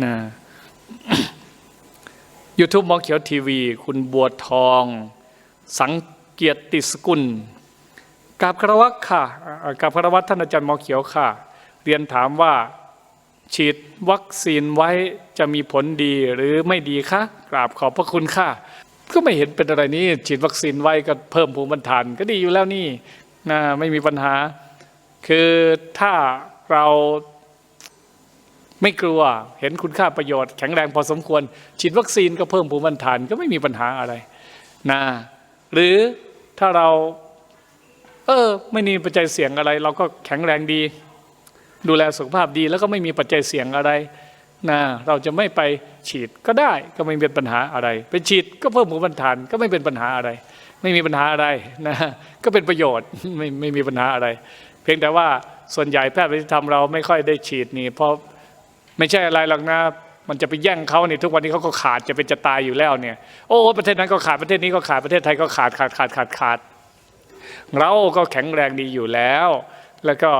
นะ YouTube หมอเขียวทีวี คุณบัวทอง สังเกียรติสกุลกราบคารวะค่ะกราบคารวะท่านอาจารย์หมอเขียวค่ะ เรียนถามว่าฉีดวัคซีนไว้จะมีผลดีหรือไม่ดีคะกราบขอบพระคุณค่ะ ก็ไม่เห็นเป็นอะไรนี่ฉีดวัคซีนไว้ก็เพิ่มภูมิต้านทานก็ดีอยู่แล้วนี่นะไม่มีปัญหา คือถ้าเรา ไม่กลัวเห็นคุณค่าประโยชน์แข็งแรงพอสมควร ฉีดวัคซีนก็เพิ่มภูมิต้านทานก็ไม่มีปัญหาอะไรนะหรือถ้าเรา เออ ไม่มีปัจจัยเสี่ยงอะไร เราก็แข็งแรงดี ดูแลสุขภาพดีแล้วก็ไม่มีปัจจัยเสี่ยงอะไรนะเราจะไม่ไปฉีดก็ได้ก็ไม่เป็นปัญหาอะไร ไปฉีดก็เพิ่มภูมิต้านทานก็ไม่เป็นปัญหาอะไร ไม่มีปัญหาอะไรนะก็เป็นประโยชน์ไม่ไม่มีปัญหาอะไร เพียงแต่ว่าส่วนใหญ่แพทย์วิทยธรรมเราไม่ค่อยได้ฉีดนี่เพราะ ไม่ใช่อะไรหรอกนะมันจะไปแย่งเขาเนี่ยทุกวันนี้เขาก็ขาดจะเป็นจะตายอยู่แล้วเนี่ยโอ้ประเทศนั้นก็ขาดประเทศนี้ก็ขาดประเทศไทยก็ขาดขาดขาดขาดขาดเราก็แข็งแรงดีอยู่แล้ว แล้วก็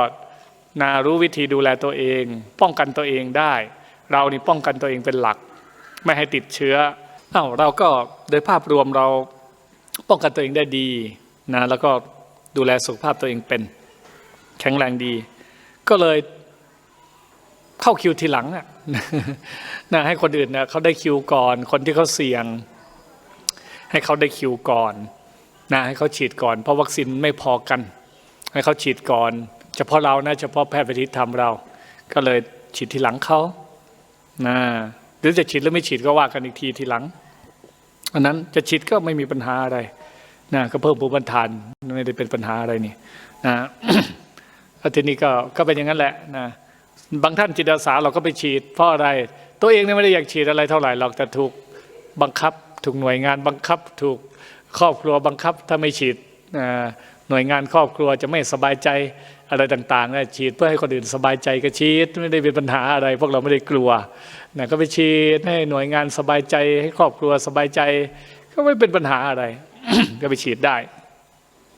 นารู้วิธีดูแลตัวเอง ป้องกันตัวเองได้ เรานี่ป้องกันตัวเองเป็นหลัก ไม่ให้ติดเชื้อเอ้าเราก็โดยภาพรวมเราป้องกันตัวเองได้ดีนะแล้วก็ดูแลสุขภาพตัวเองเป็น แข็งแรงดี ก็เลย เข้าคิวทีหลังอะนะให้คนอื่นนะเขาได้คิวก่อน คนที่เขาเสี่ยง ให้เขาได้คิวก่อนนะให้เขาฉีดก่อน เพราะวัคซีนไม่พอกัน ให้เขาฉีดก่อน เฉพาะเรานะเฉพาะแพทย์แผนไทยเรา ก็เลยฉีดทีหลังเขานะหรือจะฉีดหรือไม่ฉีดก็ว่ากันอีกทีทีหลังอันนั้นจะฉีดก็ไม่มีปัญหาอะไรนะก็เพิ่มภูมิต้านทานไม่ได้เป็นปัญหาอะไรนี่นะทีนี้ก็ก็เป็นอย่างนั้นแหละนะ บางท่านจิตอาสาเราก็ไปฉีดเพราะอะไร ตัวเองเนี่ยไม่ได้อยากฉีดอะไรเท่าไหร่หรอกแต่ถูกบังคับ ถูกหน่วยงานบังคับ ถูกครอบครัวบังคับถ้าไม่ฉีดหน่วยงานครอบครัวจะไม่สบายใจอะไรต่างๆนะฉีดเพื่อให้คนอื่นสบายใจก็ฉีดไม่ได้เป็นปัญหาอะไร พวกเราไม่ได้กลัวนะก็ไปฉีดให้หน่วยงานสบายใจ ให้ครอบครัวสบายใจ ก็ไม่เป็นปัญหาอะไร ก็ไปฉีดได้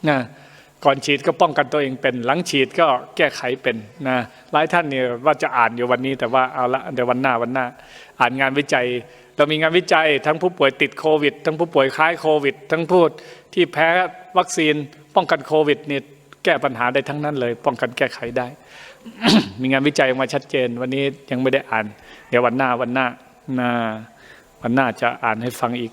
นะ ก่อนฉีดก็ป้องกันตัวเองเป็น หลังฉีดก็แก้ไขเป็นนะหลายท่านเนี่ยว่าจะอ่านอยู่วันนี้แต่ว่าเอาละเดี๋ยววันหน้าวันหน้า อ่านงานวิจัย เรามีงานวิจัยทั้งผู้ป่วยติดโควิด ทั้งผู้ป่วยคล้ายโควิด ทั้งผู้ที่แพ้วัคซีนป้องกันโควิดเนี่ยแก้ปัญหาได้ทั้งนั้นเลย ป้องกันแก้ไขได้ มีงานวิจัยออกมาชัดเจน วันนี้ยังไม่ได้อ่าน เดี๋ยววันหน้าวันหน้าหน้าวันหน้าจะอ่านให้ฟังอีก